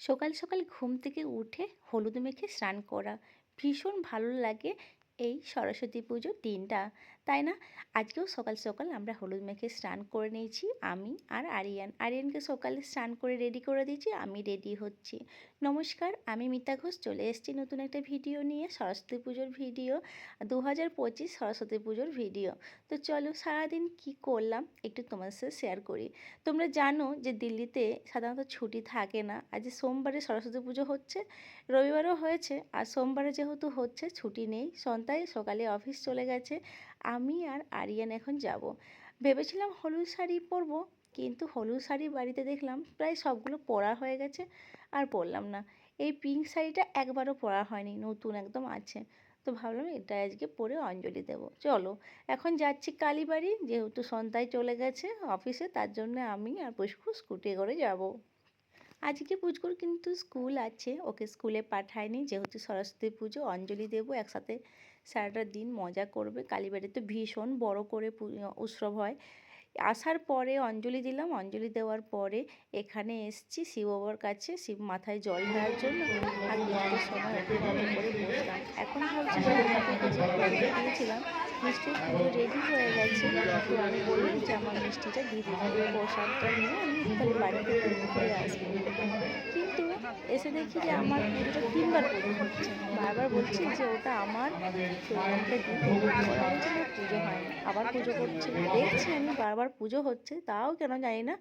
সকাল সকাল ঘুম থেকে উঠে হলুদ মেখে স্নান করা ভীষণ ভালো লাগে এই সরস্বতী পুজোর দিনটা। তাই না? আজকেও সকাল সকাল আমরা হলুদ মেখে স্নান করে নিয়েছি, আমি আর আরিয়ান। আরিয়ানকে সকালে স্নান করে রেডি করে দিয়েছি, আমি রেডি হচ্ছি। নমস্কার, আমি মিতা ঘোষ, চলে এসেছি নতুন একটা ভিডিও নিয়ে, সরস্বতী পুজোর ভিডিও দু হাজার পঁচিশ সরস্বতী পুজোর ভিডিও তো চলো সারাদিন কি করলাম একটু তোমার সাথে শেয়ার করি। তোমরা জানো যে দিল্লিতে সাধারণত ছুটি থাকে না, আজ সোমবারে সরস্বতী পুজো হচ্ছে, রবিবারও হয়েছে, আর সোমবারে যেহেতু হচ্ছে, ছুটি নেই সন্তায় সকালে অফিস চলে গেছে আমি আর আরিয়ান এখন যাব। ভেবেছিলাম হলুদ শাড়ি পরবো, কিন্তু হলুদ শাড়ি বাড়িতে দেখলাম প্রায় সবগুলো পরা হয়ে গেছে আর পরলাম না। এই পিঙ্ক শাড়িটা একবারও পরা হয়নি, নতুন একদম আছে। তো ভাবলাম এটা আজকে পরে অঞ্জলি দেব। চলো, এখন যাচ্ছি কালীবাড়ি, যেহেতু সন্তায় চলে গেছে অফিসে তার জন্য আমি আর পুষ্কু স্কুটি করে যাব। আজকে পুজোর কিন্তু স্কুল আছে, ওকে স্কুলে পাঠায়নি। যেহেতু সরস্বতী পুজো, অঞ্জলি দেবো, একসাথে সারাটা দিন মজা করবে। কালীবাড়িতে ভীষণ বড় করে উৎসব হয়। আসার পরে অঞ্জলি দিলাম। অঞ্জলি দেওয়ার পরে এখানে এসছি, শিব বাবার কাছে। শিব মাথায় জল ঢালার জন্য আর কিছুটা সময় করে এখন ভাবছি দিয়েছিলাম। মিষ্টি রেডি হয়ে গেছে। তো আমি বললাম যে আমার মিষ্টিটা দিয়ে প্রসাদটা নিয়ে আমি বাড়িতে কিন্তু এসে দেখি যে আমার পুজোটা তিনবার পুজো হচ্ছে। বারবার বলছি যে ওটা আমার পুজো হয়নি। আবার পুজো করছে। দেখছি আমি বারবার পুজো হচ্ছে, তাও কেন জানি না,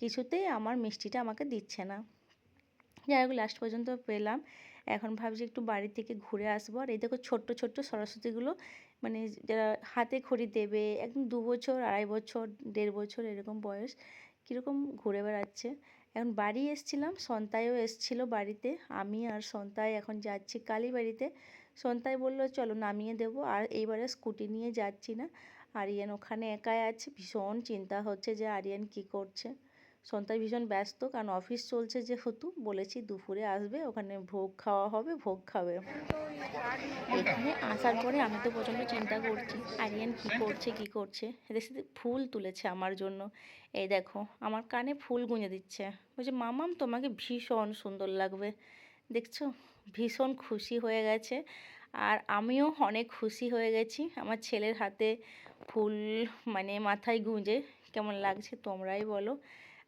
কিছুতেই আমার মিষ্টিটা আমাকে দিচ্ছে না। যাই হোক লাস্ট পর্যন্ত পেলাম। এখন ভাবছি একটু বাড়ি থেকে ঘুরে আসব। আর এই দেখো, ছোট্ট ছোট্ট সরস্বতীগুলো মানে যারা হাতে খড়ি দেবে, একদম দু বছর, আড়াই বছর, দেড় বছর এরকম বয়স, কীরকম ঘুরে বেড়াচ্ছে। এখন বাড়ি এসছিলাম, সন্তায়ও এসছিল বাড়িতে, আমি আর সন্তায় এখন যাচ্ছি কালী বাড়িতে। সন্তায় বলল, চলো নামিয়ে দেব। আর এইবারে স্কুটি নিয়ে যাচ্ছি না। আরিয়ান ওখানে একাই আছে, ভীষণ চিন্তা হচ্ছে যে আরিয়ান কি করছে। সন্তায় ভীষণ ব্যস্ত, কারণ অফিস চলছে যেহেতু, বলেছি দুপুরে আসবে, ওখানে ভোগ খাওয়া হবে, ভোগ খাবে। এখানে আসার পরে আমি তো প্রচণ্ড চিন্তা করছি, আরিয়ান কি করছে কি করছে? দেখছি ফুল তুলেছে আমার জন্য। এই দেখো, আমার কানে ফুল গুঁজে দিচ্ছে। বলছে, মামাম, তোমাকে ভীষণ সুন্দর লাগবে। দেখছ? ভীষণ খুশি হয়ে গেছে। আর আমিও অনেক খুশি হয়ে গেছি। আমার ছেলের হাতে ফুল মানে মাথায় গুঁজে কেমন লাগছে তোমরাই বলো।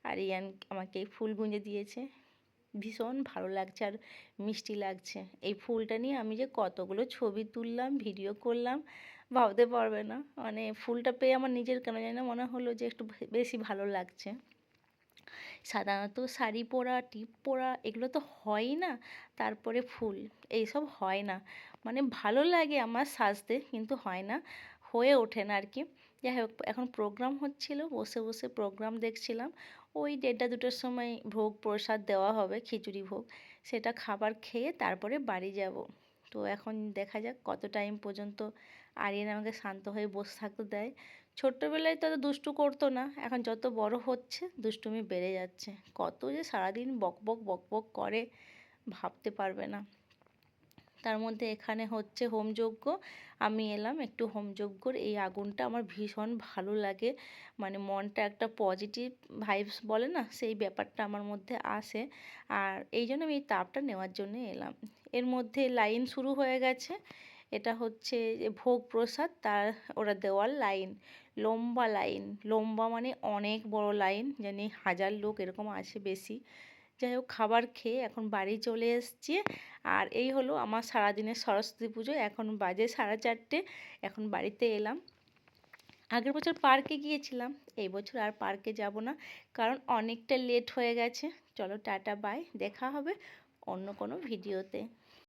আর ইয়ান আমাকে ফুল গুঁজে দিয়েছে। ভীষণ ভালো লাগছে আর মিষ্টি লাগছে। এই ফুলটা নিয়ে আমি যে কতগুলো ছবি তুললাম, ভিডিও করলাম, ভাবতে পারবে না। মানে ফুলটা পেয়ে আমার নিজের কেন জানি না মনে হলো যে একটু বেশি ভালো লাগছে। সাধারণত শাড়ি পরা, টিপ পরা এগুলো তো হয়ই না। তারপরে ফুল, এইসব হয় না। মানে ভালো লাগে আমার সাজতে, কিন্তু হয় না। হয়ে ওঠে না আর কি যাই হোক, এখন প্রোগ্রাম হচ্ছিল, বসে বসে প্রোগ্রাম দেখছিলাম। ওই দেড়টা দুটোর সময় ভোগ প্রসাদ দেওয়া হবে, খিচুড়ি ভোগ। সেটা খাবার খেয়ে তারপরে বাড়ি যাব। তো এখন দেখা যাক কত টাইম পর্যন্ত আরিয়ান আমাকে শান্ত হয়ে বসে থাকতে দেয়। ছোট্টবেলায় তো দুষ্টু করতো না, এখন যত বড় হচ্ছে, দুষ্টুমি বেড়ে যাচ্ছে। কত যে সারাদিন বক বক বক বক করে, ভাবতে পারবে না। তার মধ্যে এখানে হচ্ছে হোমযজ্ঞ আমি এলাম একটু হোমযজ্ঞর এই আগুনটা আমার ভীষণ ভালো লাগে। মানে মনটা একটা পজিটিভ ভাইবস বলে না? সেই ব্যাপারটা আমার মধ্যে আসে। আর এই জন্য আমি এই তাপটা নেওয়ার জন্য এলাম। এর মধ্যে লাইন শুরু হয়ে গেছে। এটা হচ্ছে ভোগ প্রসাদ, তার ওরা দেওয়ার লাইন। লম্বা লাইন। লম্বা মানে অনেক বড় লাইন, জানি হাজার লোক এরকম আছে বেশি। যাই হোক খাবার খেয়ে এখন বাড়ি চলে এসছি। আর এই হলো আমার সারাদিনের সরস্বতী পুজো। এখন বাজে সাড়ে চারটে, এখন বাড়িতে এলাম। আগের বছর পার্কে গিয়েছিলাম, এই বছর আর পার্কে যাব না কারণ অনেকটা লেট হয়ে গেছে। চলো টাটা, বাই, দেখা হবে অন্য কোনো ভিডিওতে।